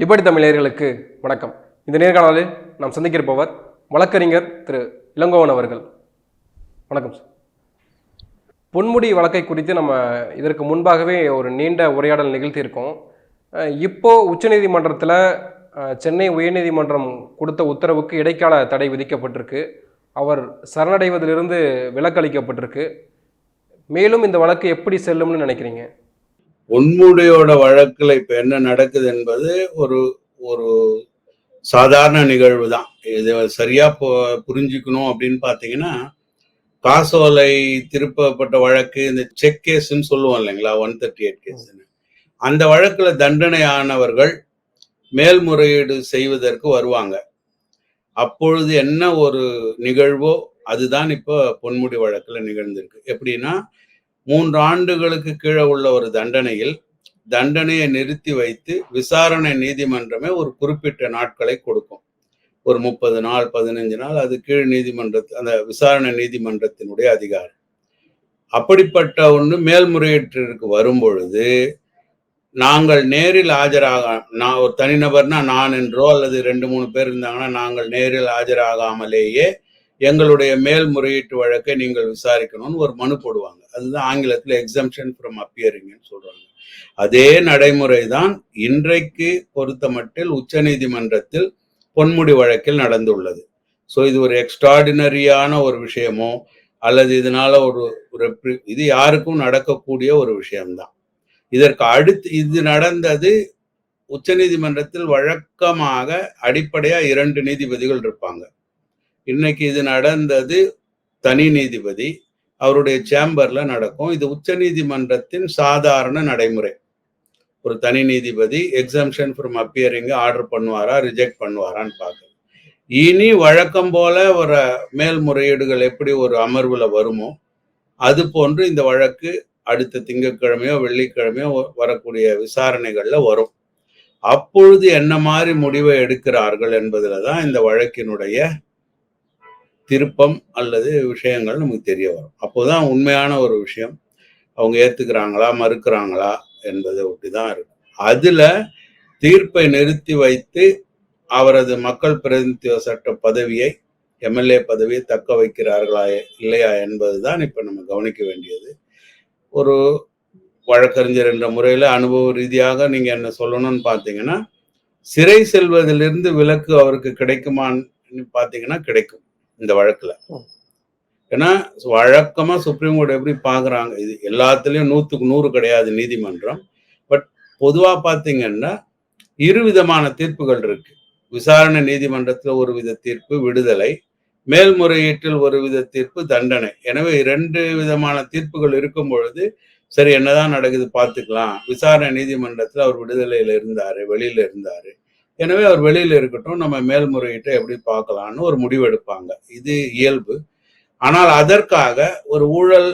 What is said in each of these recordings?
Liberty தமிழர்களுக்கு வணக்கம். இந்த நேர்காணலில் நாம் சந்திக்கிருப்பவர் வழக்கறிஞர் திரு இளங்கோவன் அவர்கள். வணக்கம் சார். பொன்முடி வழக்கை குறித்து நம்ம இதற்கு முன்பாகவே ஒரு நீண்ட உரையாடல் நிகழ்த்தியிருக்கோம். இப்போது உச்சநீதிமன்றத்தில் சென்னை உயர்நீதிமன்றம் கொடுத்த உத்தரவுக்கு இடைக்கால தடை விதிக்கப்பட்டிருக்கு. அவர் சரணடைவதிலிருந்து விலக்களிக்கப்பட்டிருக்கு மேலும் இந்த வழக்கு எப்படி செல்லும்னு நினைக்கிறீங்க? பொன்முடியோட வழக்கில் இப்போ என்ன நடக்குது என்பது ஒரு ஒரு சாதாரண நிகழ்வு தான் இது சரியா புரிஞ்சுக்கணும் அப்படின்னு பாத்தீங்கன்னா காசோலை திருப்பப்பட்ட வழக்கு இந்த செக் கேஸ்ன்னு சொல்லுவோம் இல்லைங்களா ஒன் தேர்ட்டி எயிட் கேஸ்ன்னு. அந்த வழக்குல தண்டனையானவர்கள் மேல்முறையீடு செய்வதற்கு வருவாங்க. அப்பொழுது என்ன ஒரு நிகழ்வோ அதுதான் இப்போ பொன்முடி வழக்கில் நிகழ்ந்திருக்கு. எப்படின்னா மூன்று ஆண்டுகளுக்கு கீழே உள்ள ஒரு தண்டனையில் தண்டனையை நிறுத்தி வைத்து விசாரணை நீதிமன்றமே ஒரு குறிப்பிட்ட நாட்களை கொடுக்கும். ஒரு முப்பது நாள் பதினஞ்சு நாள் அது கீழ் நீதிமன்ற அந்த விசாரணை நீதிமன்றத்தினுடைய அதிகாரம். அப்படிப்பட்ட ஒன்று மேல்முறையீட்டிற்கு வரும் பொழுது நாங்கள் நேரில் ஆஜராக நான் ஒரு தனிநபர்னா நான் என்றோ அல்லது ரெண்டு மூணு பேர் இருந்தாங்கன்னா நாங்கள் நேரில் ஆஜராகாமலேயே எங்களுடைய மேல்முறையீட்டு வழக்கை நீங்கள் விசாரிக்கணும்னு ஒரு மனு போடுவாங்க. அதுதான் ஆங்கிலத்தில் எக்ஸம்ஷன் ஃப்ரம் அப்பியரிங்னு சொல்றாங்க. அதே நடைமுறை தான் இன்றைக்கு பொறுத்த மட்டில் உச்சநீதிமன்றத்தில் பொன்முடி வழக்கில் நடந்துள்ளது. ஸோ இது ஒரு எக்ஸ்ட்ராடினரியான ஒரு விஷயமோ அல்லது இதனால ஒரு ஒரு இது யாருக்கும் நடக்கக்கூடிய ஒரு விஷயம்தான். இதற்கு அடுத்து இது நடந்தது உச்ச நீதிமன்றத்தில் வழக்கமாக அடிப்படையா இரண்டு நீதிபதிகள் இருப்பாங்க. இன்னைக்கு இது நடந்தது தனி நீதிபதி அவருடைய சேம்பர்ல நடக்கும். இது உச்ச நீதிமன்றத்தின் சாதாரண நடைமுறை. ஒரு தனி நீதிபதி எக்ஸம்ஷன் ஃப்ரம் அப்பியரிங்க ஆர்டர் பண்ணுவாரா ரிஜெக்ட் பண்ணுவாரான்னு பார்க்க இனி வழக்கம் போல வர மேல்முறையீடுகள் எப்படி ஒரு அமர்வுல வருமோ அது போன்று இந்த வழக்கு அடுத்த திங்கட்கிழமையோ வெள்ளிக்கிழமையோ வரக்கூடிய விசாரணைகள்ல வரும். அப்பொழுது என்ன மாதிரி முடிவை எடுக்கிறார்கள் என்பதுல தான் இந்த வழக்கினுடைய திருப்பம் அல்லது விஷயங்கள் நமக்கு தெரிய வரும். அப்போதான் உண்மையான ஒரு விஷயம். அவங்க ஏத்துக்கிறாங்களா மறுக்கிறாங்களா என்பதை ஒட்டி தான் இருக்கும் அதுல தீர்ப்பை நிறுத்தி வைத்து அவரது மக்கள் பிரதிநிதித்துவ சட்ட பதவியை எம்எல்ஏ பதவியை தக்க வைக்கிறார்களா இல்லையா என்பது தான் இப்ப நம்ம கவனிக்க வேண்டியது. ஒரு வழக்கறிஞர் என்ற முறையில அனுபவ ரீதியாக நீங்க என்ன சொல்லணும்னு பார்த்தீங்கன்னா சிறை செல்வதிலிருந்து விலக்கு அவருக்கு கிடைக்குமான்னு பார்த்தீங்கன்னா கிடைக்கும். இந்த வழக்குல. ஏன்னா வழக்கமா சுப்ரீம் கோர்ட் எப்படி பாக்குறாங்க? இது எல்லாத்துலயும் நூத்துக்கு நூறு கிடையாது நீதிமன்றம். பட் பொதுவா பாத்தீங்கன்னா இரு விதமான தீர்ப்புகள் இருக்கு. விசாரணை நீதிமன்றத்துல ஒரு வித தீர்ப்பு விடுதலை. மேல்முறையீட்டில் ஒரு வித தீர்ப்பு தண்டனை. எனவே இரண்டு விதமான தீர்ப்புகள் இருக்கும் பொழுது சரி என்னதான் நடக்குது பார்த்துக்கலாம். விசாரணை நீதிமன்றத்துல அவர் விடுதலையில இருந்தாரு வெளியில இருந்தாரு. எனவே அவர் வெளியில இருக்கட்டும் நம்ம மேல்முறையீட்டை எப்படி பார்க்கலாம்னு ஒரு முடிவு எடுப்பாங்க. இது இயல்பு. ஆனால் அதற்காக ஒரு ஊழல்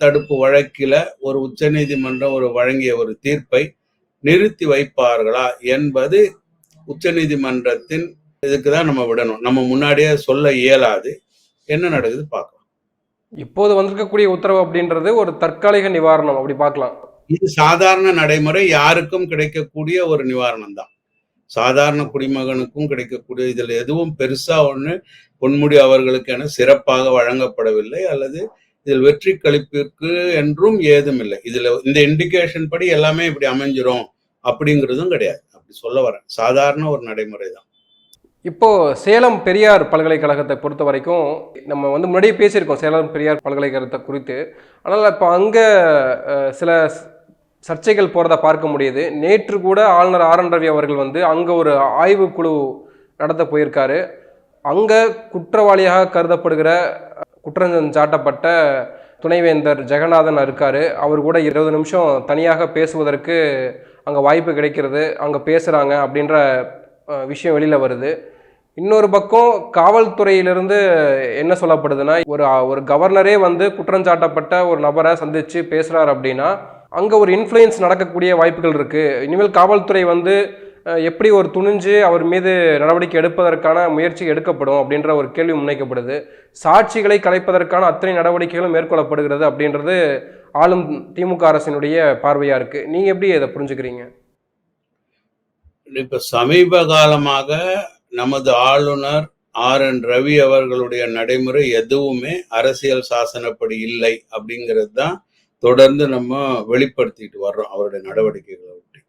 தடுப்பு வழக்கில ஒரு உச்சநீதிமன்றம் ஒரு வழங்கிய ஒரு தீர்ப்பை நிறுத்தி வைப்பார்களா என்பது உச்சநீதிமன்றத்தின் இதுக்கு தான் நம்ம விடணும். நம்ம முன்னாடியே சொல்ல இயலாது. என்ன நடக்குது பார்க்கலாம். இப்போது வந்திருக்கக்கூடிய உத்தரவு அப்படின்றது ஒரு தற்காலிக நிவாரணம். அப்படி பார்க்கலாம். இது சாதாரண நடைமுறை. யாருக்கும் கிடைக்கக்கூடிய ஒரு நிவாரணம் தான். சாதாரண குடிமகனுக்கும் கிடைக்கக்கூடிய இதில் எதுவும் பெருசாக ஒன்று பொன்முடி அவர்களுக்கென சிறப்பாக வழங்கப்படவில்லை அல்லது இதில் வெற்றி கழிப்பிற்கு என்றும் ஏதும் இல்லை இதில் இந்த இண்டிகேஷன் படி எல்லாமே இப்படி அமைஞ்சிரும் அப்படிங்கிறதும் கிடையாது. அப்படி சொல்ல வரேன். சாதாரண ஒரு நடைமுறை தான். இப்போ சேலம் பெரியார் பல்கலைக்கழகத்தை பொறுத்த வரைக்கும் நம்ம வந்து முன்னாடியே பேசியிருக்கோம் சேலம் பெரியார் பல்கலைக்கழகத்தை குறித்து. ஆனால் இப்போ அங்கே சில சர்ச்சைகள் போகிறத பார்க்க முடியுது. நேற்று கூட ஆளுநர் ஆர் என் ரவி அவர்கள் வந்து அங்கே ஒரு ஆய்வுக்குழு நடத்த போயிருக்காரு. அங்கே குற்றவாளியாக கருதப்படுகிற அஹ், குற்றம் சாட்டப்பட்ட துணைவேந்தர் ஜெகநாதன் இருக்கார். அவர் கூட இருபது நிமிஷம் தனியாக பேசுவதற்கு அங்கே வாய்ப்பு கிடைக்கிறது. அங்கே பேசுகிறாங்க அப்படின்ற விஷயம் வெளியில் வருது. இன்னொரு பக்கம் காவல்துறையிலிருந்து என்ன சொல்லப்படுதுன்னா ஒரு ஒரு கவர்னரே வந்து குற்றஞ்சாட்டப்பட்ட ஒரு நபரை சந்தித்து பேசுகிறார் அப்படின்னா அங்கே ஒரு இன்ஃப்ளூயன்ஸ் நடக்கக்கூடிய வாய்ப்புகள் இருக்குது இனிமேல் காவல்துறை வந்து எப்படி ஒரு துணிஞ்சு அவர் மீது நடவடிக்கை எடுப்பதற்கான முயற்சி எடுக்கப்படும் அப்படின்ற ஒரு கேள்வி முன்வைக்கப்படுது. சாட்சிகளை கலைப்பதற்கான அத்தனை நடவடிக்கைகளும் மேற்கொள்ளப்படுகிறது அப்படின்றது ஆளும் திமுக அரசினுடைய பார்வையாக இருக்குது நீங்கள் எப்படி இதை புரிஞ்சுக்கிறீங்க? இப்போ சமீப காலமாக நமது ஆளுநர் ஆர். என். ரவி அவர்களுடைய நடைமுறை எதுவுமே அரசியல் சாசனப்படி இல்லை அப்படிங்கிறது தான் தொடர்ந்து நம்ம வெளிப்படுத்திட்டு வர்றோம் அவருடைய நடவடிக்கைகளை ஒட்டி.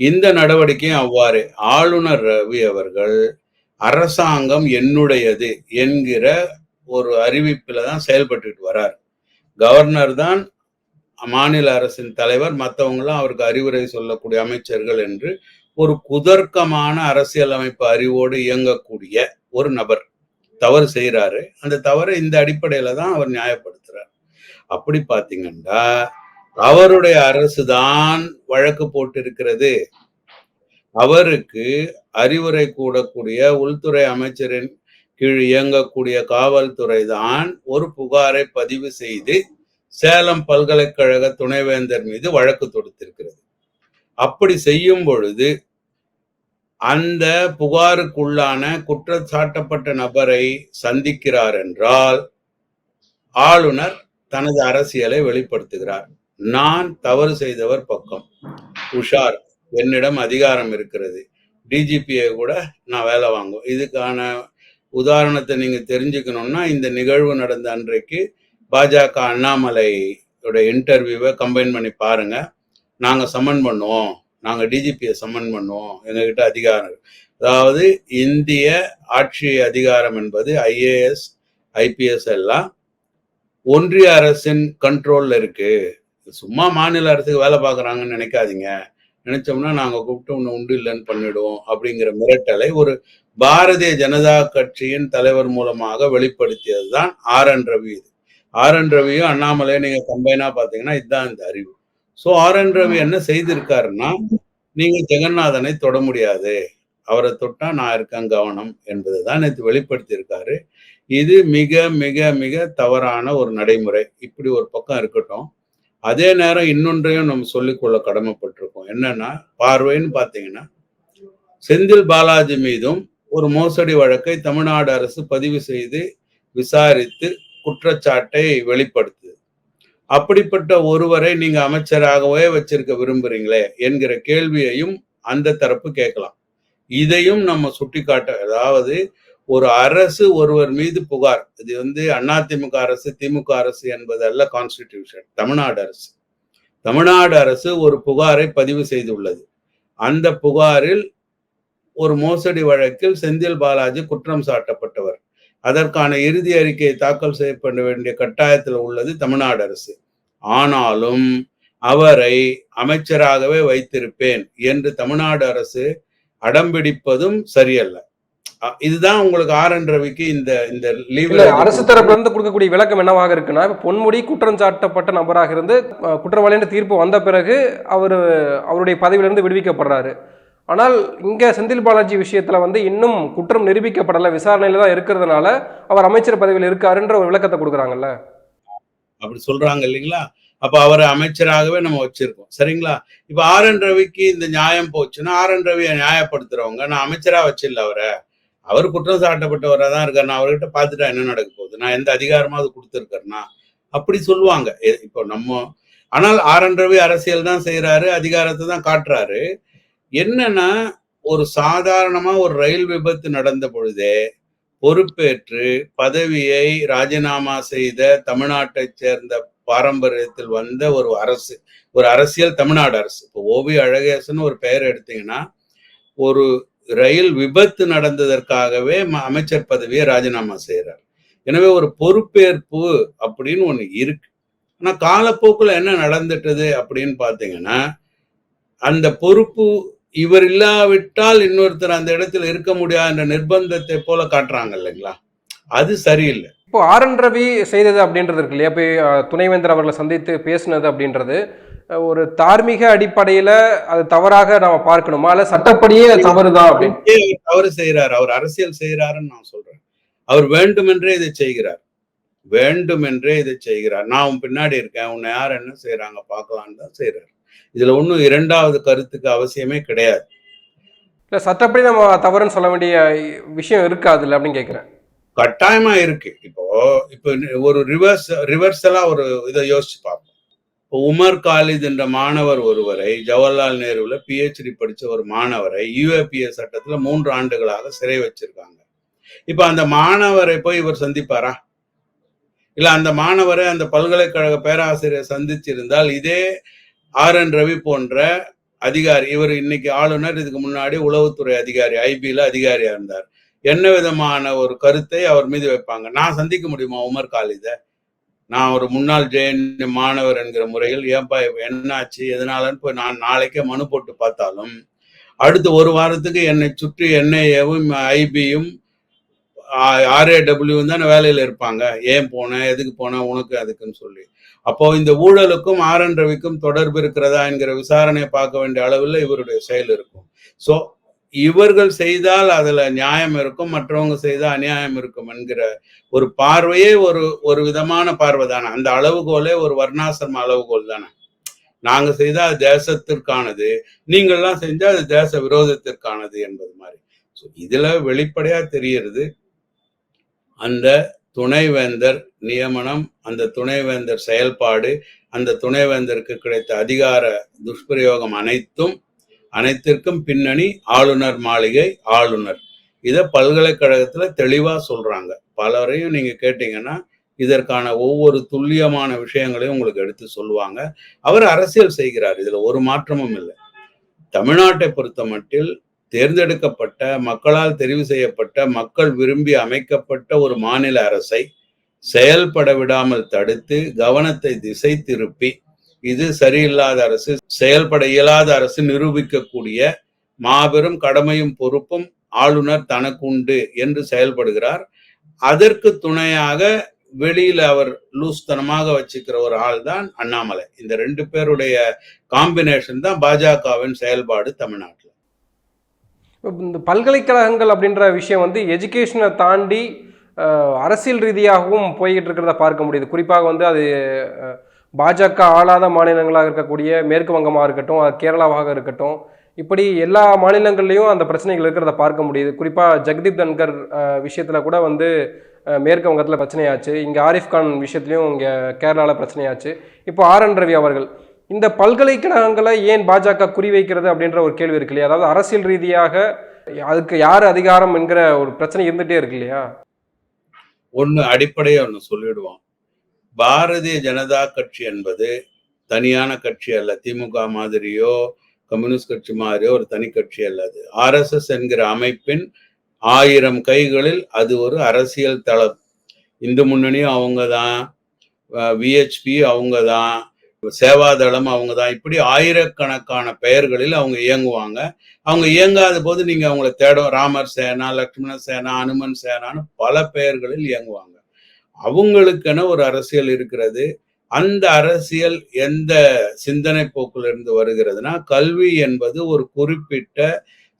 இந்த நடவடிக்கையும் அவ்வாறு. ஆளுநர் ரவி அவர்கள் அரசாங்கம் என்னுடையது என்கிற ஒரு அறிவிப்பில் தான் செயல்பட்டுட்டு வரார். கவர்னர் தான் மாநில அரசின் தலைவர் மற்றவங்களும் அவருக்கு அறிவுரை சொல்லக்கூடிய அமைச்சர்கள் என்று ஒரு குதர்க்கமான அரசியலமைப்பு அறிவோடு இயங்கக்கூடிய ஒரு நபர் தவறு செய்கிறாரு அந்த தவறை இந்த அடிப்படையில் தான் அவர் நியாயப்படுத்துறார். அப்படி பாத்தீங்கன்னா அவருடைய அரசு தான் வழக்கு போட்டிருக்கிறது. அவருக்கு அறிவுரை கூடக்கூடிய உள்துறை அமைச்சரின் கீழ் இயங்கக்கூடிய காவல்துறை தான் ஒரு புகாரை பதிவு செய்து சேலம் பல்கலைக்கழக துணைவேந்தர் மீது வழக்கு தொடுத்திருக்கிறது. அப்படி செய்யும் பொழுது அந்த புகாருக்குள்ளான குற்றச்சாட்டப்பட்ட நபரை சந்திக்கிறார் என்றால் ஆளுநர் தனது அரசியலை வெளிப்படுத்துகிறார். நான் தவறு செய்தவர் பக்கம். உஷார் என்னிடம் அதிகாரம் இருக்கிறது. டிஜிபியை கூட நான் வேலை வாங்குவோம் இதுக்கான உதாரணத்தை நீங்க தெரிஞ்சுக்கணும்னா இந்த நிகழ்வு நடந்த அன்றைக்கு பாஜக அண்ணாமலையோட இன்டர்வியூவை கம்பைன் பண்ணி பாருங்க. நாங்க சம்மன் பண்ணுவோம். நாங்க டிஜிபியை சம்மன் பண்ணுவோம். எங்ககிட்ட அதிகாரம் அதாவது இந்திய ஆட்சி அதிகாரம் என்பது ஐஏஎஸ் ஐபிஎஸ் எல்லாம் ஒன்றிய அரசின் கண்ட்ரோல்ல இருக்கு. சும்மா மாநில அரசுக்கு வேலை பார்க்குறாங்கன்னு நினைக்காதீங்க. நினைச்சோம்னா நாங்க கூப்பிட்டு ஒன்று உண்டு இல்லைன்னு பண்ணிடுவோம் அப்படிங்கிற மிரட்டலை ஒரு பாரதிய ஜனதா கட்சியின் தலைவர் மூலமாக வெளிப்படுத்தியது தான் ஆர் என் ரவி இது. ஆர் என் ரவியும் அண்ணாமலையும் நீங்க கம்பைனாக பாத்தீங்கன்னா இதுதான் இந்த அறிவு. சோ ஆர் என் ரவி என்ன செய்திருக்காருன்னா நீங்க ஜெகநாதனை தொட முடியாது. அவரை தொட்டா நான் இருக்கேன் கவனம் என்பதுதான் நேற்று வெளிப்படுத்தியிருக்காரு. இது மிக மிக மிக தவறான ஒரு நடைமுறை. இப்படி ஒரு பக்கம் இருக்கட்டும். அதே நேரம் இன்னொன்றையும் நம்ம சொல்லிக்கொள்ள கடமைப்பட்டிருக்கோம். என்னன்னா பார்வைன்னு பாத்தீங்கன்னா செந்தில் பாலாஜி மீதும் ஒரு மோசடி வழக்கை தமிழ்நாடு அரசு பதிவு செய்து விசாரித்து குற்றச்சாட்டை வெளிப்படுத்துது. அப்படிப்பட்ட ஒருவரை நீங்க அமைச்சராகவே வச்சிருக்க விரும்புறீங்களே என்கிற கேள்வியையும் அந்த தரப்பு கேட்கலாம். இதையும் நம்ம சுட்டிக்காட்ட அதாவது ஒரு அரசு ஒருவர் மீது புகார். இது வந்து அதிமுக அரசு திமுக அரசு என்பது அல்ல கான்ஸ்டிடியூஷன் தமிழ்நாடு அரசு. தமிழ்நாடு அரசு ஒரு புகாரை பதிவு செய்துள்ளது. அந்த புகாரில் ஒரு மோசடி வழக்கில் செந்தில் பாலாஜி குற்றம் சாட்டப்பட்டவர். அதற்கான இறுதி அறிக்கையை தாக்கல் செய்யப்பட வேண்டிய கட்டாயத்தில் உள்ளது தமிழ்நாடு அரசு. ஆனாலும் அவரை அமைச்சராகவே வைத்திருப்பேன் என்று தமிழ்நாடு அரசு அடம்பிடிப்பதும் சரியல்ல. இதுதான் உங்களுக்கு ஆர் என் ரவிக்கு இந்த இந்த லீவ்ல அரசு தரப்புல இருந்து கொடுக்கக்கூடிய விளக்கம் என்னவாக இருக்குன்னா இப்ப பொன்முடி குற்றம் சாட்டப்பட்ட நபராக இருந்து அஹ், குற்றவாளி என்ற தீர்ப்பு வந்த பிறகு அவர் அவருடைய பதவியிலிருந்து விடுவிக்கப்படுறாரு. ஆனால் இங்க செந்தில் பாலாஜி விஷயத்துல வந்து இன்னும் குற்றம் நிரூபிக்கப்படல விசாரணையில தான் இருக்கிறதுனால அவர் அமைச்சர் பதவியில் இருக்காருன்ற ஒரு விளக்கத்தை கொடுக்குறாங்கல்ல? அப்படி சொல்றாங்க இல்லைங்களா? அப்ப அவரை அமைச்சராகவே நம்ம வச்சிருக்கோம் சரிங்களா? இப்ப ஆர் என் ரவிக்கு இந்த நியாயம் போச்சுன்னா ஆர் என் ரவியை நியாயப்படுத்துறவங்க நான் அமைச்சரா வச்சில்ல அவரை. அவர் குற்றம் சாட்டப்பட்டவராக தான் இருக்கார். நான் அவர்கிட்ட பார்த்துட்டா என்ன நடக்க போகுது? நான் எந்த அதிகாரமாவது கொடுத்துருக்கேன்னா அப்படி சொல்லுவாங்க. எ- இப்போ நம்ம ஆனால் ஆர் ரவி அரசியல் தான் செய்கிறாரு அதிகாரத்தை தான் காட்டுறாரு. என்னன்னா ஒரு சாதாரணமா ஒரு ரயில் விபத்து நடந்த பொழுதே பொறுப்பேற்று பதவியை ராஜினாமா செய்த தமிழ்நாட்டைச் சேர்ந்த பாரம்பரியத்தில் வந்த ஒரு அரசு ஒரு அரசியல் தமிழ்நாடு அரசு. இப்போ ஓவி அழகேசன் ஒரு பெயர் எடுத்தீங்கன்னா ஒரு ரயில் விபத்து நடந்ததற்காகவே ம- அமைச்சர் பதவியை ராஜினாமா செய்கிறார் எனவே ஒரு பொறுப்பேற்பு அப்படின்னு ஒண்ணு இருக்கு. ஆனா காலப்போக்குல என்ன நடந்துட்டது அப்படின்னு பார்த்தீங்கன்னா அந்த பொறுப்பு இவர் இல்லாவிட்டால் இன்னொருத்தர் அந்த இடத்துல இருக்க முடியாது என்ற நிர்பந்தத்தை போல காட்டுறாங்க இல்லைங்களா? அது சரியில்லை. இப்போ ஆர் என் ரவி செய்தது அப்படின்றது இருக்கு இல்லையா? போய் துணைவேந்தர் அவர்களை சந்தித்து பேசினது அப்படின்றது. ஒரு தார்மீக அடிப்படையில அது தவறாக நாம பார்க்கணுமா? இல்ல சட்டப்படியே தவறுதான் அப்படின்னு? தவறு செய்யறார் அவர் அரசியல் செய்யறாருன்னு நான் சொல்றேன். அவர் வேண்டுமென்றே இதை செய்கிறார். வேண்டுமென்றே இதை செய்கிறார். நான் உன் பின்னாடி இருக்கேன். உன்னை யார் என்ன செய்யறாங்க பார்க்கலான்னு தான் செய்யறாரு இதுல ஒன்றும் இரண்டாவது கருத்துக்கு அவசியமே கிடையாது. இல்ல சட்டப்படி நம்ம தவறுன்னு சொல்ல வேண்டிய விஷயம் இருக்காதுல்ல அப்படின்னு கேட்கிறேன் கட்டாயமா இருக்கு. இப்போ இப்போ ஒரு ரிவர்ஸ் ரிவர்சலா ஒரு இதை யோசிச்சு பார்ப்போம். உமர் காலித் என்ற மாணவர் ஒருவரை ஜவஹர்லால் நேருவில் பிஹெச்டி படிச்ச ஒரு மாணவரை யூஏபிஎஸ் சட்டத்துல மூன்று ஆண்டுகளாக சிறை வச்சிருக்காங்க. இப்ப அந்த மாணவரை போய் இவர் சந்திப்பாரா? இல்ல அந்த மாணவரை அந்த பல்கலைக்கழக பேராசிரியர் சந்திச்சிருந்தால் இதே ஆர் என் ரவி போன்ற அதிகாரி இவர் இன்னைக்கு ஆளுநர் இதுக்கு முன்னாடி உளவுத்துறை அதிகாரி ஐபியில் அதிகாரியா இருந்தார். என்ன விதமான ஒரு கருத்தை அவர் மீது வைப்பாங்க? நான் சந்திக்க முடியுமா உமர் காலித? நான் ஒரு முன்னாள் ஜெயன் மாணவர் என்கிற முறையில் ஏன்பா என்னாச்சு எதனாலன்னு போய் நான் நாளைக்கே மனு போட்டு பார்த்தாலும் அடுத்த ஒரு வாரத்துக்கு என்னை சுற்றி என்ஐஏவும் ஐபியும் ஆர்ஏடபிள்யூவும் தானே வேலையில் இருப்பாங்க. ஏன் போனேன் எதுக்கு போனேன் உனக்கு அதுக்குன்னு சொல்லி. அப்போ இந்த ஊழலுக்கும் ஆர் என் ரவிக்கும் தொடர்பு இருக்கிறதா என்கிற விசாரணையை பார்க்க வேண்டிய அளவில் இவருடைய செயல் இருக்கும். ஸோ இவர்கள் செய்தால் அதுல நியாயம் இருக்கும் மற்றவங்க செய்தால் அநியாயம் இருக்கும் என்கிற ஒரு பார்வையே ஒரு ஒரு விதமான பார்வை தானே. அந்த அளவுகோலே ஒரு வர்ணாசிரம அளவுகோல் தானே. நாங்க செய்தா அது தேசத்திற்கானது நீங்கள்லாம் செஞ்சா அது தேச விரோதத்திற்கானது என்பது மாதிரி. ஸோ இதுல வெளிப்படையா தெரியறது அந்த துணைவேந்தர் நியமனம் அந்த துணைவேந்தர் செயல்பாடு அந்த துணைவேந்தருக்கு கிடைத்த அதிகார துஷ்பிரயோகம் அனைத்தும் அனைத்திற்கும் பின்னணி ஆளுநர் மாளிகை ஆளுநர். இதை பல்கலைக்கழகத்துல தெளிவா சொல்றாங்க. பலரையும் நீங்க கேட்டீங்கன்னா இதற்கான ஒவ்வொரு துல்லியமான விஷயங்களையும் உங்களுக்கு எடுத்து சொல்லுவாங்க. அவர் அரசியல் செய்கிறார். இதுல ஒரு மாற்றமும் இல்லை. தமிழ்நாட்டை பொறுத்த மட்டில் தேர்ந்தெடுக்கப்பட்ட மக்களால் தெரிவு செய்யப்பட்ட மக்கள் விரும்பி அமைக்கப்பட்ட ஒரு மாநில அரசை செயல்பட விடாமல் தடுத்து கவனத்தை திசை திருப்பி இது சரியில்லாத அரசு செயல்பட இயலாத அரசு நிரூபிக்கக்கூடிய மாபெரும் கடமையும் பொறுப்பும் ஆளுநர் தனக்கு உண்டு என்று செயல்படுகிறார். அதற்கு துணையாக வெளியில அவர் லூஸ்தனமாக வச்சுக்கிற ஒரு ஆள் தான் அண்ணாமலை. இந்த ரெண்டு பேருடைய காம்பினேஷன் தான் பாஜகவின் செயல்பாடு தமிழ்நாட்டில். இந்த பல்கலைக்கழகங்கள் அப்படின்ற விஷயம் வந்து எஜுகேஷனை தாண்டி அரசியல் ரீதியாகவும் போய்கிட்டு இருக்கிறத பார்க்க முடியுது. குறிப்பாக வந்து அது பாஜக ஆளாத மாநிலங்களாக இருக்கக்கூடிய மேற்கு வங்கமாக இருக்கட்டும் அது கேரளாவாக இருக்கட்டும் இப்படி எல்லா மாநிலங்கள்லையும் அந்த பிரச்சனைகள் இருக்கிறத பார்க்க முடியுது. குறிப்பாக ஜெகதீப் தன்கர் விஷயத்தில் கூட வந்து மேற்கு வங்கத்தில் பிரச்சனையாச்சு. இங்கே ஆரிஃப் கான் விஷயத்துலையும் இங்கே கேரளாவில் பிரச்சனையாச்சு. இப்போ ஆர். என். ரவி அவர்கள் இந்த பல்கலைக்கழகங்களை ஏன் பாஜக குறிவைக்கிறது அப்படின்ற ஒரு கேள்வி இருக்கு இல்லையா? அதாவது அரசியல் ரீதியாக அதுக்கு யார் அதிகாரம் என்கிற ஒரு பிரச்சனை இருந்துகிட்டே இருக்கு இல்லையா? ஒன்று அடிப்படையை ஒன்று சொல்லிடுவோம். பாரதிய ஜனதா கட்சி என்பது தனியான கட்சி அல்ல. திமுக மாதிரியோ கம்யூனிஸ்ட் கட்சி மாதிரியோ ஒரு தனி கட்சி அல்லது ஆர்எஸ்எஸ் என்கிற அமைப்பின் ஆயிரம் கைகளில் அது ஒரு அரசியல் தளம். இந்து முன்னணியும் அவங்க தான். விஹெச்பி அவங்க தான். சேவாதளம் அவங்க தான். இப்படி ஆயிரக்கணக்கான பெயர்களில் அவங்க இயங்குவாங்க. அவங்க இயங்காத போது நீங்க அவங்கள தேடும் ராமர் சேனா லக்ஷ்மண சேனா அனுமன் சேனான்னு பல பெயர்களில் இயங்குவாங்க. அவங்களுக்கென ஒரு அரசியல் இருக்கிறது. அந்த அரசியல் எந்த சிந்தனை போக்கிலிருந்து வருகிறதுனா கல்வி என்பது ஒரு குறிப்பிட்ட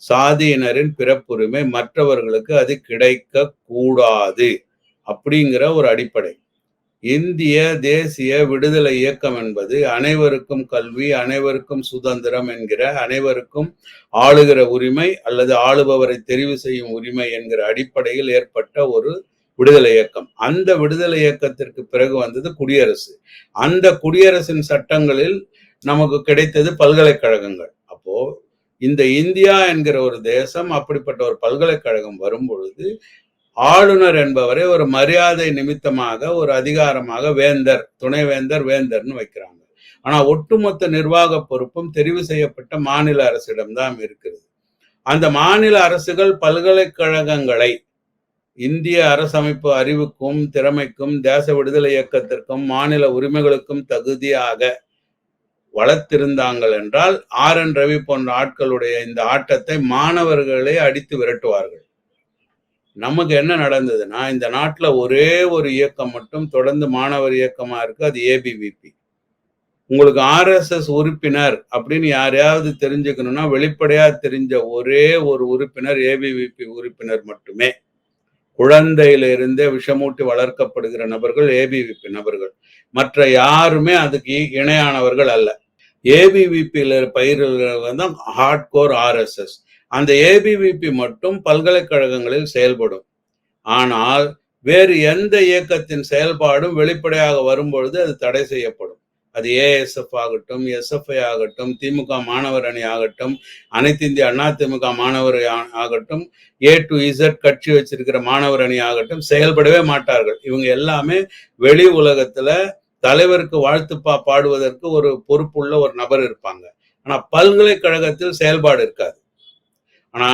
சாதியினரின் பிறப்புரிமை மற்றவர்களுக்கு அது கிடைக்க கூடாது அப்படிங்கிற ஒரு அடிப்படை. இந்திய தேசிய விடுதலை இயக்கம் என்பது அனைவருக்கும் கல்வி அனைவருக்கும் சுதந்திரம் என்கிற அனைவருக்கும் ஆளுகிற உரிமை அல்லது ஆளுபவரை தெரிவு செய்யும் உரிமை என்கிற அடிப்படையில் ஏற்பட்ட ஒரு விடுதலை இயக்கம். அந்த விடுதலை இயக்கத்திற்கு பிறகு வந்தது குடியரசு. அந்த குடியரசின் சட்டங்களில் நமக்கு கிடைத்தது பல்கலைக்கழகங்கள். அப்போ இந்த இந்தியா என்கிற ஒரு தேசம் அப்படிப்பட்ட ஒரு பல்கலைக்கழகம் வரும் பொழுது ஆளுநர் என்பவரை ஒரு மரியாதை நிமித்தமாக ஒரு அதிகாரமாக வேந்தர் துணைவேந்தர் வேந்தர்னு வைக்கிறாங்க. ஆனா ஒட்டுமொத்த நிர்வாக பொறுப்பும் தெரிவு செய்யப்பட்ட மாநில அரசிடம்தான் இருக்கிறது. அந்த மாநில அரசுகள் பல்கலைக்கழகங்களை இந்திய அரசமைப்பு அறிவுக்கும் திறமைக்கும் தேச விடுதலை இயக்கத்திற்கும் மாநில உரிமைகளுக்கும் தகுதியாக வளர்த்திருந்தாங்கள் என்றால் ஆர். என். ரவி போன்ற ஆட்களுடைய இந்த ஆட்டத்தை மாணவர்களே அடித்து விரட்டுவார்கள். நமக்கு என்ன நடந்ததுன்னா இந்த நாட்டில் ஒரே ஒரு இயக்கம் மட்டும் தொடர்ந்து மாணவர் இயக்கமாக இருக்கு அது ஏபிவிபி உங்களுக்கு ஆர்எஸ்எஸ் உறுப்பினர் அப்படின்னு யாரையாவது தெரிஞ்சுக்கணும்னா வெளிப்படையாக தெரிஞ்ச ஒரே ஒரு உறுப்பினர் ஏபிவிபி உறுப்பினர் மட்டுமே. குழந்தையிலிருந்தே விஷமூட்டி வளர்க்கப்படுகிற நபர்கள் ஏபிவிபி நபர்கள். மற்ற யாருமே அதுக்கு இணையானவர்கள் அல்ல. ஏபிவிபியில பயிர்கள் தான் ஹார்ட் கோர் ஆர்எஸ்எஸ் அந்த ஏபிவிபி மட்டும் பல்கலைக்கழகங்களில் செயல்படும். ஆனால் வேறு எந்த இயக்கத்தின் செயல்பாடும் வெளிப்படையாக வரும்பொழுது அது தடை செய்யப்படும். அது ஏஎஸ்எஃப் ஆகட்டும் எஸ்எஃப்ஐ ஆகட்டும் திமுக மாணவர் அணி ஆகட்டும் அனைத்து இந்திய அண்ணா திமுக மாணவர் ஆ- ஆகட்டும் ஏ டு இசட் கட்சி வச்சிருக்கிற மாணவர் அணி ஆகட்டும் செயல்படவே மாட்டார்கள். இவங்க எல்லாமே வெளி உலகத்துல தலைவருக்கு வாழ்த்துப்பா பாடுவதற்கு ஒரு பொறுப்புள்ள ஒரு நபர் இருப்பாங்க. ஆனா பல்கலைக்கழகத்தில் செயல்பாடு இருக்காது. ஆனா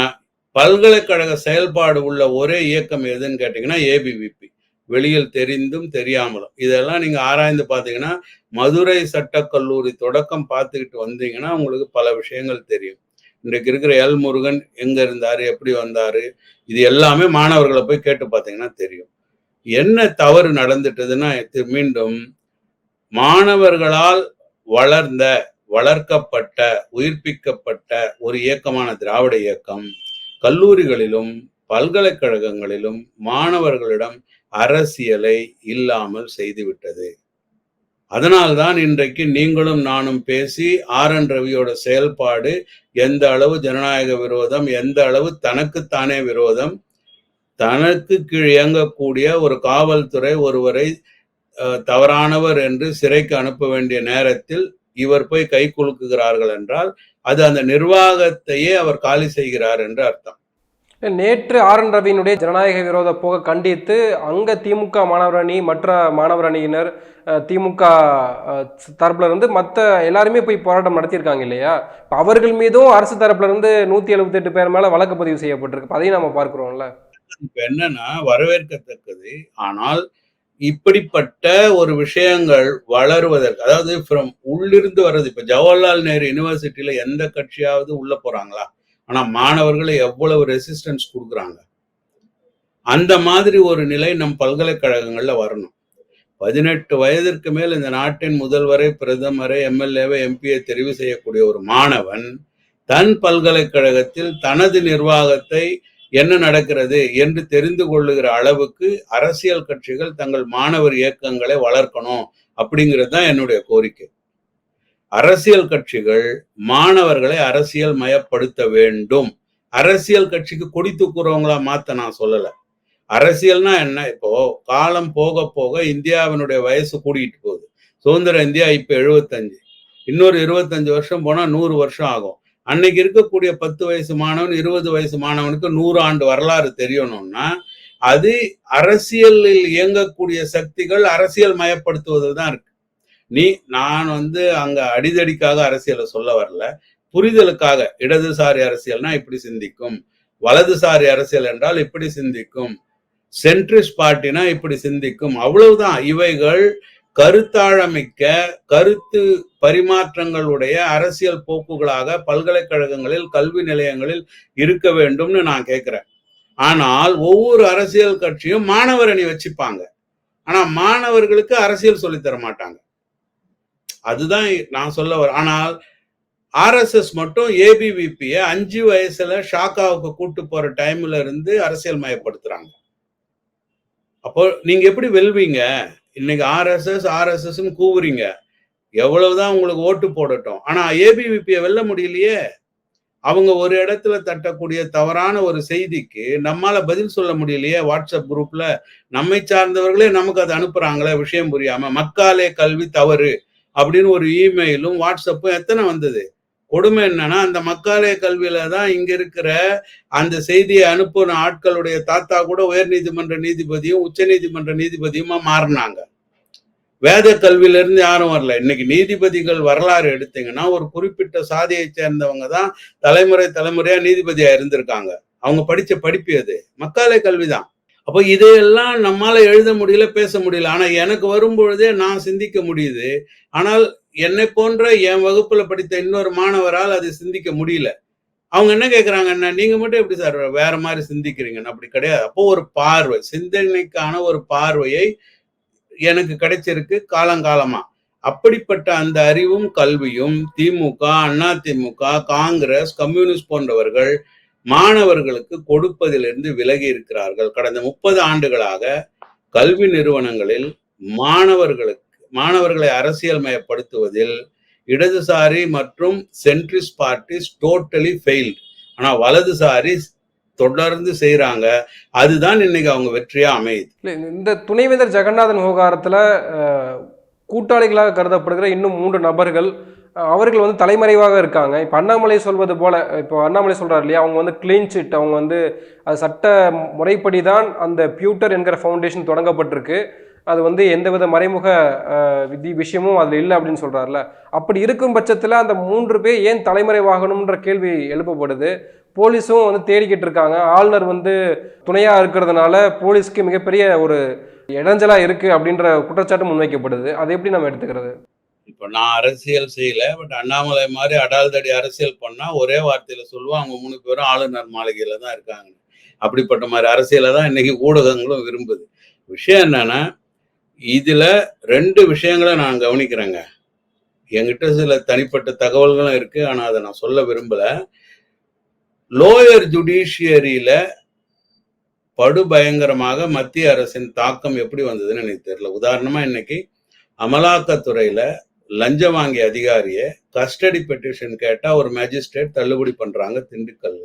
பல்கலைக்கழக செயல்பாடு உள்ள ஒரே இயக்கம் எதுன்னு கேட்டீங்கன்னா ஏபிவிபி வெளியில் தெரிந்தும் தெரியாமலும். இதெல்லாம் நீங்க ஆராய்ந்து பார்த்தீங்கன்னா மதுரை சட்டக்கல்லூரி தொடக்கம் பார்த்துக்கிட்டு வந்தீங்கன்னா உங்களுக்கு பல விஷயங்கள் தெரியும். இன்றைக்கு இருக்கிற எல் முருகன் எங்க இருந்தாரு எப்படி வந்தாரு இது எல்லாமே மாணவர்களை போய் கேட்டு பார்த்தீங்கன்னா தெரியும். என்ன தவறு நடந்துட்டதுன்னா இது மீண்டும் மாணவர்களால் வளர்ந்த வளர்க்கப்பட்ட உயிர்ப்பிக்கப்பட்ட ஒரு இயக்கமான திராவிட இயக்கம். கல்லூரிகளிலும் பல்கலைக்கழகங்களிலும் மாணவர்களிடம் அரசியலை இல்லாமல் செய்துவிட்டது. அதனால்தான் இன்றைக்கு நீங்களும் நானும் பேசி ஆர் என் ரவியோட செயல்பாடு எந்த அளவு ஜனநாயக விரோதம் எந்த அளவு தனக்குத்தானே விரோதம் தனக்கு கீழ் இயங்கக்கூடிய ஒரு காவல்துறை ஒருவரை அஹ், தவறானவர் என்று சிறைக்கு அனுப்ப வேண்டிய நேரத்தில் இவர் போய் கை குலுக்குகிறார்கள் என்றால் அது அந்த நிர்வாகத்தையே அவர் காலி செய்கிறார் என்று அர்த்தம். நேற்று ஆர் என் ரவியினுடைய ஜனநாயக விரோத போக கண்டித்து அங்க திமுக மாணவரணி மற்ற மாணவரணியினர் அஹ், திமுக தரப்புல இருந்து மற்ற எல்லாருமே போய் போராட்டம் நடத்தியிருக்காங்க இல்லையா? இப்போ அவர்கள் மீதும் அரசு தரப்புல இருந்து நூத்தி எழுபத்தி எட்டு பேர் மேல வழக்கு பதிவு செய்யப்பட்டிருக்கு. அதையும் நம்ம பார்க்கிறோம்ல. இப்போ என்னன்னா வரவேற்கத்தக்கது. ஆனால் இப்படிப்பட்ட ஒரு விஷயங்கள் வளருவதற்கு அதாவது ஃப்ரம் உள்ளிருந்து வர்றது இப்ப ஜவஹர்லால் நேரு யூனிவர்சிட்டியில எந்த கட்சியாவது உள்ள போறாங்களா? ஆனால் மாணவர்களை எவ்வளவு ரெசிஸ்டன்ஸ் கொடுக்குறாங்க? அந்த மாதிரி ஒரு நிலை நம் பல்கலைக்கழகங்களில் வரணும். பதினெட்டு வயதிற்கு மேல் இந்த நாட்டின் முதல்வரை பிரதமரை எம்எல்ஏவை எம்பியை தெரிவு செய்யக்கூடிய ஒரு மாணவன் தன் பல்கலைக்கழகத்தில் தனது நிர்வாகத்தை என்ன நடக்கிறது என்று தெரிந்து கொள்ளுகிற அளவுக்கு அரசியல் கட்சிகள் தங்கள் மாணவர் இயக்கங்களை வளர்க்கணும் அப்படிங்கிறது தான் என்னுடைய கோரிக்கை. அரசியல் கட்சிகள் மாணவர்களை அரசியல் மயப்படுத்த வேண்டும். அரசியல் கட்சிக்கு கொடி தூக்குறவங்களா மாத்த நான் சொல்லல. அரசியல்னா என்ன? இப்போ காலம் போக போக இந்தியாவினுடைய வயசு கூடிட்டு போகுது. சுதந்திர இந்தியா இப்ப எழுபத்தஞ்சு இன்னொரு இருபத்தஞ்சு வருஷம் போனா நூறு வருஷம் ஆகும். அன்னைக்கு இருக்கக்கூடிய பத்து வயசு மாணவன் இருபது வயசு மாணவனுக்கு நூறு ஆண்டு வரலாறு தெரியணும்னா அது அரசியலில் இயங்கக்கூடிய சக்திகள் அரசியல் மயப்படுத்துவதில் தான் இருக்கு. நீ நான் வந்து அங்க அடிதடிக்காக அரசியலை சொல்ல வரல. புரிதலுக்காக இடதுசாரி அரசியல்னா இப்படி சிந்திக்கும். வலதுசாரி அரசியல் என்றால் இப்படி சிந்திக்கும். சென்ட்ரிஸ்ட் பார்ட்டினா இப்படி சிந்திக்கும். அவ்வளவுதான். இவைகள் கருத்தாழமிக்க கருத்து பரிமாற்றங்களுடைய அரசியல் போக்குகளாக பல்கலைக்கழகங்களில் கல்வி நிலையங்களில் இருக்க வேண்டும்னு நான் கேட்கிறேன் ஆனால் ஒவ்வொரு அரசியல் கட்சியும் மாணவர் அணி வச்சுப்பாங்க. ஆனா மாணவர்களுக்கு அரசியல் சொல்லித் தர மாட்டாங்க. அதுதான் நான் சொல்ல வர ஆனால் ஆர்எஸ்எஸ் மட்டும் ஏபிவிபியை அஞ்சு வயசுல ஷாக்காவுக்கு கூட்டு போற டைம்ல இருந்து அரசியல் மயப்படுத்துறாங்க. அப்போ நீங்க எப்படி வெல்வீங்க? இன்னைக்கு ஆர்எஸ்எஸ் ஆர்எஸ்எஸ் கூவுறீங்க. எவ்வளவுதான் உங்களுக்கு ஓட்டு போடட்டும். ஆனா ஏபிவிபியை வெல்ல முடியலையே. அவங்க ஒரு இடத்துல தட்டக்கூடிய தவறான ஒரு செய்திக்கு நம்மால பதில் சொல்ல முடியலையே வாட்ஸ்அப் குரூப்ல நம்மை சார்ந்தவர்களே நமக்கு அதை அனுப்புறாங்களே விஷயம் புரியாம. மக்காலே கல்வி தவறு. அப்படின்னு ஒரு இமெயிலும் வாட்ஸ்அப்பும் எத்தனை வந்தது? கொடுமை என்னன்னா அந்த மக்காலய கல்வியில தான் இங்க இருக்கிற அந்த செய்தியை அனுப்புன ஆட்களுடைய தாத்தா கூட உயர் நீதிமன்ற நீதிபதியும் உச்ச நீதிமன்ற நீதிபதியுமா மாறினாங்க. வேத கல்வியில இருந்து யாரும் வரல. இன்னைக்கு நீதிபதிகள் வரலாறு எடுத்தீங்கன்னா ஒரு குறிப்பிட்ட சாதியை சேர்ந்தவங்க தான் தலைமுறை தலைமுறையா நீதிபதியா இருந்திருக்காங்க. அவங்க படிச்ச படிப்பு அது மக்காலய கல்விதான். அப்போ இதையெல்லாம் நம்மால எழுத முடியல பேச முடியல. ஆனா எனக்கு வரும்பொழுதே நான் சிந்திக்க முடியுது. ஆனால் என்னை போன்ற என் வகுப்புல படித்த இன்னொரு மாணவரால் அதை சிந்திக்க முடியல. அவங்க என்ன கேட்குறாங்கன்னா நீங்க மட்டும் எப்படி சார் வேற மாதிரி சிந்திக்கிறீங்கன்னு அப்படி கிடையாது. அப்போ ஒரு பார்வை சிந்தனைக்கான ஒரு பார்வையை எனக்கு கிடைச்சிருக்கு காலங்காலமா. அப்படிப்பட்ட அந்த அறிவும் கல்வியும் திமுக அண்ணா திமுக காங்கிரஸ் கம்யூனிஸ்ட் போன்றவர்கள் மாணவர்களுக்கு கொடுப்பதிலிருந்து விலகி இருக்கிறார்கள். கடந்த முப்பது ஆண்டுகளாக கல்வி நிறுவனங்களில் மாணவர்களுக்கு மாணவர்களை அரசியல் மயப்படுத்துவதில் இடதுசாரி மற்றும் சென்ட்ரிஸ்ட் பார்ட்டிஸ் டோட்டலி ஃபெயில்ட் ஆனால் வலதுசாரி தொடர்ந்து செய்கிறாங்க அதுதான் இன்னைக்கு அவங்க வெற்றியாக அமையுது. இந்த துணைவேந்தர் ஜெகநாதன் விவகாரத்தில் கூட்டாளிகளாக கருதப்படுகிற இன்னும் மூன்று நபர்கள் அவர்கள் வந்து தலைமறைவாக இருக்காங்க. இப்போ அண்ணாமலை சொல்வது போல் இப்போ அண்ணாமலை சொல்கிறார் இல்லையா அவங்க வந்து க்ளீன் சிட் அவங்க வந்து அது சட்ட முறைப்படி தான் அந்த பியூட்டர் என்கிற ஃபவுண்டேஷன் தொடங்கப்பட்டிருக்கு. அது வந்து எந்தவித மறைமுக விதி விஷயமும் அதில் இல்லை அப்படின்னு சொல்றாருல. அப்படி இருக்கும் பட்சத்தில் அந்த மூன்று பேர் ஏன் தலைமறைவாகணுன்ற கேள்வி எழுப்பப்படுது. போலீஸும் வந்து தேடிக்கிட்டு இருக்காங்க. ஆளுநர் வந்து துணையாக இருக்கிறதுனால போலீஸ்க்கு மிகப்பெரிய ஒரு இடைஞ்சலாக இருக்குது அப்படின்ற குற்றச்சாட்டு முன்வைக்கப்படுது. அதை எப்படி நம்ம எடுத்துக்கிறது? இப்போ நான் அரசியல் செய்யல பட் அண்ணாமலை மாதிரி அடால்தடி அரசியல் பண்ணால் ஒரே வார்த்தையில் சொல்லுவோம் அவங்க மூணு பேரும் ஆளுநர் மாளிகையில் தான் இருக்காங்க. அப்படிப்பட்ட மாதிரி அரசியலை தான் இன்னைக்கு ஊடகங்களும் விரும்புது. விஷயம் என்னன்னா இதில் ரெண்டு விஷயங்களை நான் கவனிக்கிறேங்க. என்கிட்ட சில தனிப்பட்ட தகவல்களும் இருக்கு ஆனால் அதை நான் சொல்ல விரும்பல. லோயர் ஜுடிஷியரியில படுபயங்கரமாக மத்திய அரசின் தாக்கம் எப்படி வந்ததுன்னு எனக்கு தெரியல. உதாரணமா இன்னைக்கு அமலாக்கத்துறையில லஞ்சம் வாங்கிய அதிகாரிய கஸ்டடி பெட்டிஷன் கேட்டால் ஒரு மேஜிஸ்ட்ரேட் தள்ளுபடி பண்றாங்க திண்டுக்கல்ல.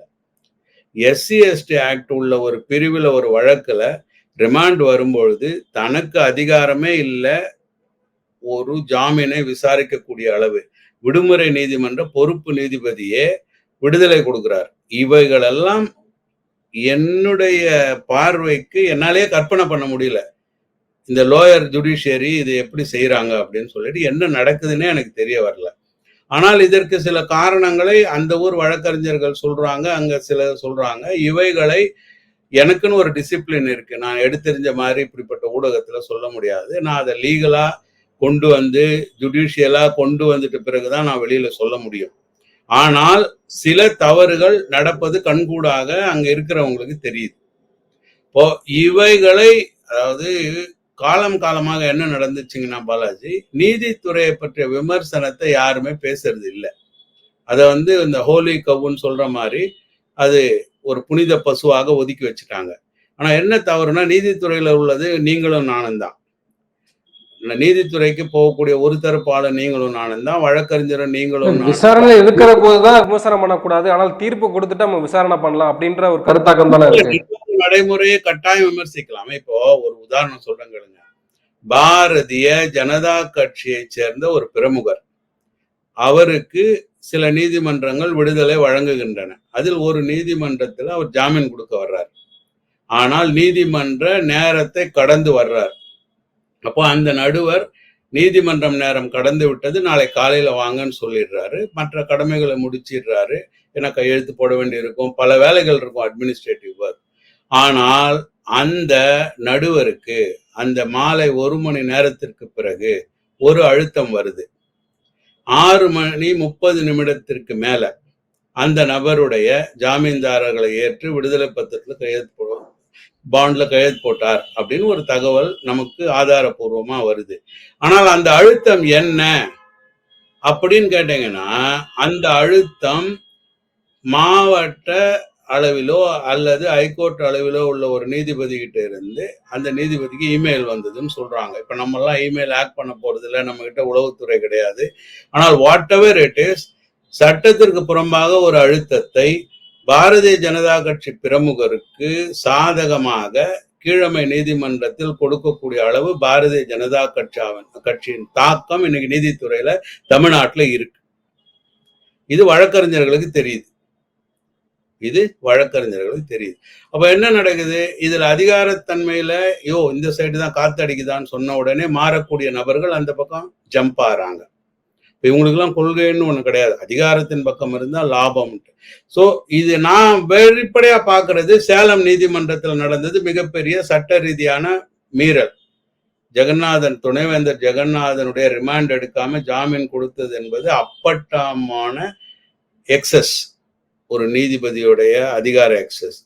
எஸ்சி எஸ்டி ஆக்ட் உள்ள ஒரு பிரிவில் ஒரு வழக்கில் ரிமாண்ட் வரும்பொழுது தனக்கு அதிகாரமே இல்லை ஒரு ஜாமீனை விசாரிக்கக்கூடிய அளவு. விடுமுறை நீதிமன்ற பொறுப்பு நீதிபதியே விடுதலை கொடுக்கிறார். இவைகளெல்லாம் என்னுடைய பார்வைக்கு என்னாலே கற்பனை பண்ண முடியல. இந்த லோயர் ஜுடிஷியரி இது எப்படி செய்கிறாங்க அப்படின்னு சொல்லிட்டு என்ன நடக்குதுன்னே எனக்கு தெரிய வரல. ஆனால் இதற்கு சில காரணங்களை அந்த ஊர் வழக்கறிஞர்கள் சொல்கிறாங்க அங்கே சில சொல்கிறாங்க இவைகளை எனக்குன்னு ஒரு டிசிப்ளின் இருக்கு. நான் எடுத்தெறிஞ்ச மாதிரி இப்படிப்பட்ட ஊடகத்தில் சொல்ல முடியாது. நான் அதை லீகலாக கொண்டு வந்து ஜுடிஷியலாக கொண்டு வந்துட்ட பிறகுதான் நான் வெளியில் சொல்ல முடியும். ஆனால் சில தவறுகள் நடப்பது கண்கூடாக அங்கே இருக்கிறவங்களுக்கு தெரியுது. இப்போ இவைகளை அதாவது காலம் காலமாக என்ன நடந்துச்சுங்கன்னா பாலாஜி நீதித்துறையை பற்றிய விமர்சனத்தை யாருமே பேசுறது இல்லை. அதை வந்து இந்த ஹோலி கவுன்னு சொல்ற மாதிரி அது ஒரு புனித பசுவாக ஒதுக்கி வச்சுட்டாங்க. ஆனா என்ன தவறுனா நீதித்துறையில உள்ளது நீங்களும் நானும் தான். நீதித்துறைக்கு போகக்கூடிய ஒரு தரப்பாளர் நீங்களும் நானும் தான். வழக்கறிஞரும் நீங்களும். விசாரணை இருக்கிற போதுதான் விமர்சனம் பண்ணக்கூடாது. ஆனால் தீர்ப்பு கொடுத்துட்டு நம்ம விசாரணை பண்ணலாம் அப்படின்ற ஒரு கருத்தாக்கம் தானே இருக்கு. நடைமுறையை கட்டாயம் விமர்சிக்கலாமே. இப்போ ஒரு உதாரணம் சொல்றேங்க பாரதிய ஜனதா கட்சியை சேர்ந்த ஒரு பிரமுகர். அவருக்கு சில நீதிமன்றங்கள் விடுதலை வழங்குகின்றன. அதில் ஒரு நீதிமன்றத்தில் அவர் ஜாமீன் கொடுக்க வர்றார். ஆனால் நீதிமன்ற நேரத்தை கடந்து வர்றார். அப்போ அந்த நடுவர் நீதிமன்றம் நேரம் கடந்து விட்டது நாளை காலையில வாங்கன்னு சொல்லிடுறாரு. மற்ற கடமைகளை முடிச்சிடுறாரு. ஏன்னா கையெழுத்து போட வேண்டி இருக்கும் பல வேலைகள் இருக்கும் அட்மினிஸ்ட்ரேட்டிவ் ஒர்க் ஆனால் அந்த நடுவருக்கு அந்த மாலை ஒரு மணி நேரத்திற்கு பிறகு ஒரு அழுத்தம் வருது. ஆறு மணி முப்பது நிமிடத்திற்கு மேல அந்த நபருடைய ஜாமீன்தாரர்களை ஏற்று விடுதலை பத்திரத்துல கையெழுத்து போடுவோம் பாண்ட்ல கையெழுத்து போட்டார் அப்படின்னு ஒரு தகவல் நமக்கு ஆதாரபூர்வமா வருது. ஆனால் அந்த அழுத்தம் என்ன அப்படின்னு கேட்டீங்கன்னா அந்த அழுத்தம் மாவட்ட அளவிலோ அல்லது ஹைகோர்ட் அளவிலோ உள்ள ஒரு நீதிபதி கிட்ட இருந்து அந்த நீதிபதிக்கு இமெயில் வந்ததுன்னு சொல்றாங்க. இப்ப நம்ம எல்லாம் இமெயில் ஆக்ட் பண்ண போறது இல்லை நம்ம கிட்ட உளவுத்துறை கிடையாது. ஆனால் வாட் எவர் இட் இஸ் சட்டத்திற்கு புறம்பாக ஒரு அழுத்தத்தை பாரதிய ஜனதா கட்சி பிரமுகருக்கு சாதகமாக கீழமை நீதிமன்றத்தில் கொடுக்கக்கூடிய அளவு பாரதிய ஜனதா கட்சியாவின் கட்சியின் தாக்கம் இன்னைக்கு நீதித்துறையில தமிழ்நாட்டில் இருக்கு. இது வழக்கறிஞர்களுக்கு தெரியுது. இது வழக்கறிஞர்களுக்கு தெரியுது. அப்ப என்ன நடக்குது? இதுல அதிகாரத்தன்மையில யோ இந்த சைடு தான் காத்தடிக்குதான்னு சொன்ன உடனே மாறக்கூடிய நபர்கள் அந்த பக்கம் ஜம்ப் ஆறாங்க. இப்ப இவங்களுக்குலாம் கொள்கைன்னு ஒண்ணு கிடையாது. அதிகாரத்தின் பக்கம் இருந்தா லாபம். சோ இது நான் வெளிப்படையா பாக்குறது சேலம் நீதிமன்றத்தில் நடந்தது மிகப்பெரிய சட்ட ரீதியான மீறல். ஜெகநாதன் துணைவேந்தர் ஜெகநாதனுடைய ரிமாண்ட் எடுக்காம ஜாமீன் கொடுத்தது என்பது அப்பட்டமான எக்ஸஸ் ஒரு நீதிபதியுடைய அதிகார எக்ஸஸ்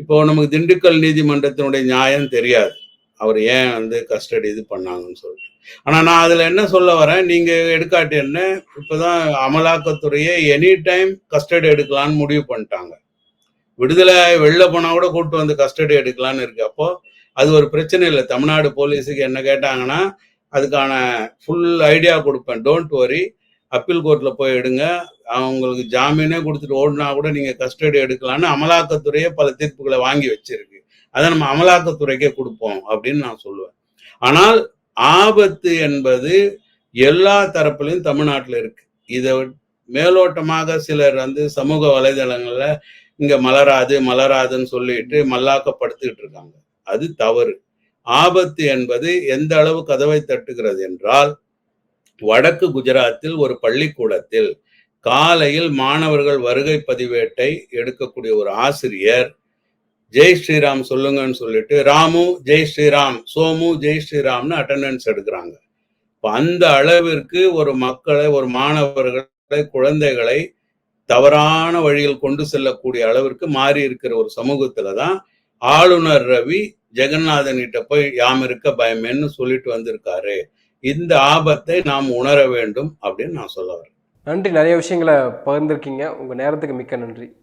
இப்போ நமக்கு திண்டுக்கல் நீதிமன்றத்தினுடைய நியாயம் தெரியாது. அவர் ஏன் வந்து கஸ்டடி இது பண்ணாங்கன்னு சொல்லிட்டு. ஆனால் நான் அதில் என்ன சொல்ல வரேன்? நீங்கள் எடுக்காட்டி என்ன? இப்போ தான் அமலாக்கத்துறையே எனி டைம் கஸ்டடி எடுக்கலாம்னு முடிவு பண்ணிட்டாங்க. விடுதலை வெளில போனால் கூட கூட்டு வந்து கஸ்டடி எடுக்கலான்னு இருக்கு. அப்போ அது ஒரு பிரச்சனை இல்லை. தமிழ்நாடு போலீஸுக்கு என்ன கேட்டாங்கன்னா அதுக்கான ஃபுல் ஐடியா கொடுப்பேன். டோன்ட் வரி அப்பீல் கோர்ட்டில் போய் எடுங்க. அவங்களுக்கு ஜாமீனே கொடுத்துட்டு ஓடினா கூட நீங்கள் கஸ்டடி எடுக்கலாம்னு அமலாக்கத்துறையே பல தீர்ப்புகளை வாங்கி வச்சிருக்கு. அதை நம்ம அமலாக்கத்துறைக்கே கொடுப்போம் அப்படின்னு நான் சொல்லுவேன். ஆனால் ஆபத்து என்பது எல்லா தரப்புலையும் தமிழ்நாட்டில் இருக்கு. இதை மேலோட்டமாக சிலர் வந்து சமூக வலைதளங்களில் இங்கே மலராது மலராதுன்னு சொல்லிட்டு மல்லாக்கப்படுத்திக்கிட்டு இருக்காங்க. அது தவறு. ஆபத்து என்பது எந்த அளவு கதவை தட்டுகிறது என்றால் வடக்கு குஜராத்தில் ஒரு பள்ளிக்கூடத்தில் காலையில் மாணவர்கள் வருகை பதிவேட்டை எடுக்கக்கூடிய ஒரு ஆசிரியர். ஜெய் ஸ்ரீராம் சொல்லுங்கன்னு சொல்லிட்டு ராமு ஜெய் ஸ்ரீராம் சோமு ஜெய் ஸ்ரீராம்னு அட்டண்டன்ஸ் எடுக்கிறாங்க. அந்த அளவிற்கு ஒரு மக்களை ஒரு மாணவர்களை குழந்தைகளை தவறான வழியில் கொண்டு செல்லக்கூடிய அளவிற்கு மாறி இருக்கிற ஒரு சமூகத்துல தான் ஆளுநர் ரவி ஜெகநாதன்கிட்ட போய் யாம் இருக்க பயமேன்னு சொல்லிட்டு வந்திருக்காரு. இந்த ஆபத்தை நாம் உணர வேண்டும் அப்படின்னு நான் சொல்ல வரேன். நன்றி. நிறைய விஷயங்களை பகிர்ந்திருக்கீங்க. உங்கள் நேரத்துக்கு மிக்க நன்றி.